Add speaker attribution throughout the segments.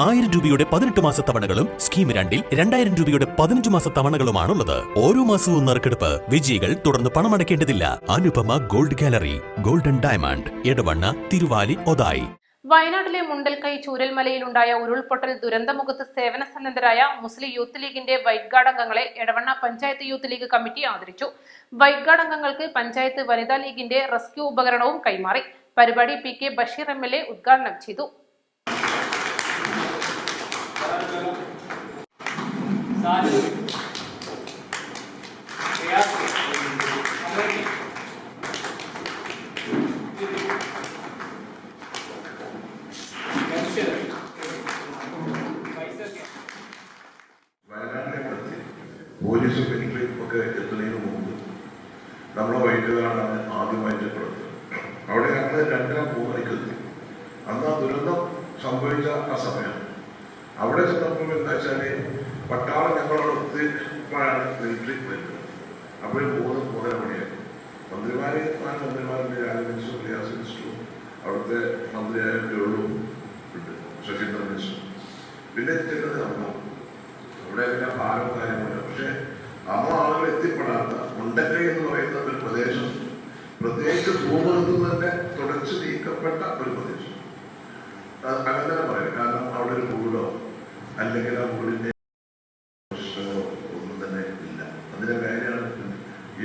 Speaker 1: ആയിരം രൂപയുടെ പതിനെട്ട് മാസ തവണകളും സ്കീം രണ്ടിൽ രണ്ടായിരം രൂപയുടെ പതിനഞ്ച് മാസ തവണകളുമാണുള്ളത്. ഓരോ മാസവും നറുക്കെടുപ്പ് വിജയികൾ തുടർന്ന് പണമടയ്ക്കേണ്ടതില്ല. Anupama gold gallery golden diamond Edavanna Thiruvali Othayi.
Speaker 2: വയനാട്ടിലെ മുണ്ടൽക്കൈ ചൂരൽമലയിലുണ്ടായ ഉരുൾപൊട്ടൽ ദുരന്തമുഖത്ത് സേവന സന്നദ്ധരായ മുസ്ലിം യൂത്ത് ലീഗിന്റെ വൈറ്റ് ഗാർഡ് അംഗങ്ങളെ Edavanna panchayat youth league committee ആദരിച്ചു. വൈറ്റ് ഗാർഡ് അംഗങ്ങൾക്ക് പഞ്ചായത്ത് വനിതാ ലീഗിന്റെ റെസ്ക്യൂ ഉപകരണവും കൈമാറി. പരിപാടി പി കെ ബഷീർ എം ഉദ്ഘാടനം ചെയ്തു.
Speaker 3: പോലീസും മിലിറ്ററിയും ഒക്കെ എത്തുന്നതിന് മുമ്പ് നമ്മളെ വൈദ്യുതരാണ് ആദ്യമായിട്ട് പ്രവർത്തനം അവിടെ ഞങ്ങൾ രണ്ടര മൂന്നരയ്ക്ക് എത്തി. അന്ന് ആ ദുരന്തം സംഭവിച്ച ആ സമയം. അവിടെ ചെന്നപ്പോൾ എന്താ വെച്ചാൽ പട്ടാളം ഞങ്ങളോട് ഒത്തിപ്പോഴാണ് മിലിറ്ററി വരുന്നത്. അപ്പോൾ മൂന്ന് മൂന്നര മണിയായി. മന്ത്രിമാരെ താൻ മന്ത്രിമാരുടെ രാജമിനിസ്റ്ററും റിയാസ് മിനിസ്റ്ററും അവിടുത്തെ മന്ത്രിയായ ഗേളും ഉണ്ട്. ശശീന്ദ്രൻ മിനിസ്റ്ററും പിന്നെ ചെന്നത് അമ്മ. അവിടെ പിന്നെ ഭാരം കാര്യമില്ല പക്ഷെ അമ്മ ആളുകൾ എത്തിപ്പെടാത്ത മുണ്ടക്കൈ എന്ന് പറയുന്ന ഒരു പ്രദേശം പ്രത്യേകിച്ച് ഭൂമുഖത്ത് തന്നെ തുടച്ചു നീക്കപ്പെട്ട ഒരു പ്രദേശം. അങ്ങനെ തന്നെ പറയാം. കാരണം അവിടെ ഒരു വീടോ അല്ലെങ്കിൽ ആ ഒന്നും തന്നെ ഇല്ല. ഈ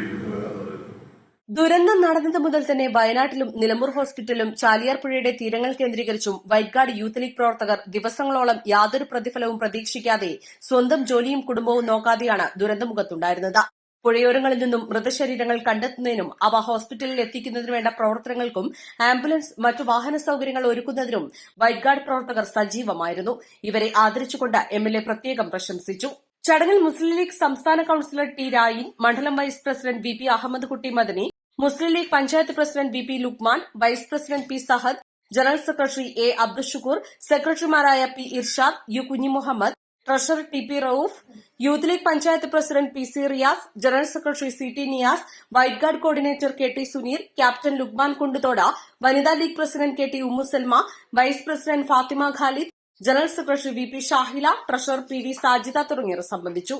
Speaker 4: ദുരന്തം നടന്നത് മുതൽ തന്നെ വയനാട്ടിലും നിലമ്പൂർ ഹോസ്പിറ്റലും ചാലിയാർ പുഴയുടെ തീരങ്ങൾ കേന്ദ്രീകരിച്ചും വൈറ്റ്ഗാർഡ് യൂത്ത് ലീഗ് പ്രവർത്തകർ ദിവസങ്ങളോളം യാതൊരു പ്രതിഫലവും പ്രതീക്ഷിക്കാതെ സ്വന്തം ജോലിയും കുടുംബവും നോക്കാതെയാണ് ദുരന്തമുഖത്തുണ്ടായിരുന്നത്. പുഴയോരങ്ങളിൽ നിന്നും മൃതശരീരങ്ങൾ കണ്ടെത്തുന്നതിനും അവ ഹോസ്പിറ്റലിൽ എത്തിക്കുന്നതിനു വേണ്ട പ്രവർത്തനങ്ങൾക്കും ആംബുലൻസ് മറ്റു വാഹന സൌകര്യങ്ങൾ ഒരുക്കുന്നതിനും വൈറ്റ് ഗാർഡ് പ്രവർത്തകർ സജീവമായിരുന്നു. ഇവരെ ആദരിച്ചുകൊണ്ട് എം എൽ എ പ്രത്യേകം പ്രശംസിച്ചു. ചടങ്ങിൽ മുസ്ലിം ലീഗ് സംസ്ഥാന കൌൺസിലർ ടി രായി മണ്ഡലം vice president V P Ahammed Kutty Madani Muslim league panchayat president V P Lukman vice president P Sahad general secretary A Abdushukoor സെക്രട്ടറിമാരായ P Irshad U Kunhimuhammed treasurer T P Rauf youth league panchayat president P C Riyas general secretary C T Niyas white guard coordinator K T Suneer captain Lukman Kunduthode വനിതാ league president K T Ummu Salma vice president Fathima Khalid general secretary V P Shahila treasurer P V Sajitha തുടങ്ങിയവർ സംബന്ധിച്ചു.